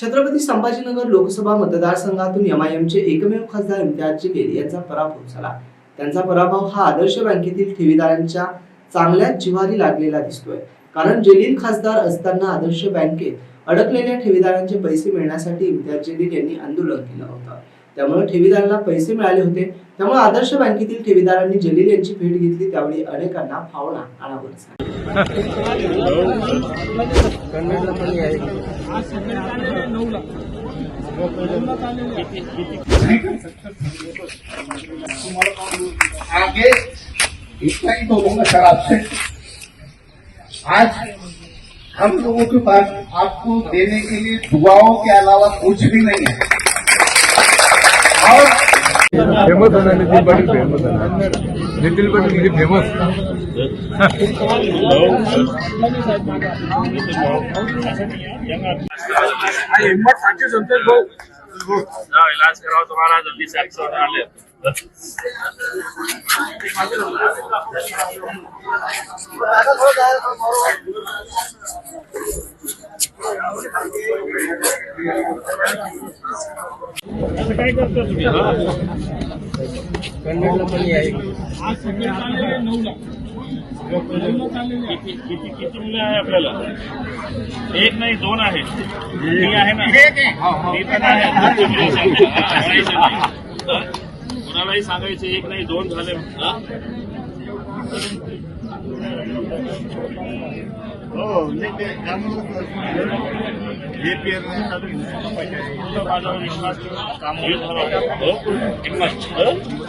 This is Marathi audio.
छत्रपती संभाजीनगर लोकसभा मतदारसंघातून एमआयएमचे एकमेव खासदार इम्तियाज जलील यांचा पराभव झाला. त्यांचा पराभव हा आदर्श बँकेतील ठेवीदारांच्या चांगल्याच जिव्हारी लागलेला दिसतोय. कारण जलील खासदार असताना आदर्श बँकेत अडकलेल्या ठेवीदारांचे पैसे मिळण्यासाठी इम्तियाज जलील यांनी आंदोलन केलं होतं. त्यामुळे ठेवीदारांना पैसे मिळाले होते. त्यामुळे आदर्श बँकेतील ठेवीदारांनी जलील यांची भेट घेतली. त्यावेळी अनेकांना भावना अनावर झाली. आगे इतना ही बोलूँगा सर आपसे आज हम लोगों के पास आपको देने के लिए दुआओं के अलावा कुछ भी नहीं है। और फेमस आहे ना नितीन पाटील फेमस आहे नितीन पाटील किती फेमस जाओ इलाज कराओ तुम्हारा जल्दी से एक्शन डाले असं काय करता तुम्ही हा? किती किती किती मुलं आहे आपल्याला एक नाही दोन आहे मी आहे ना मी पण आहे कुणालाही सांगायचं नाही. हा? कुणालाही सांगायचं एक नाही दोन झाले हा? माझ्यावर विश्वास ठेवा. काम होईल. हो? हो?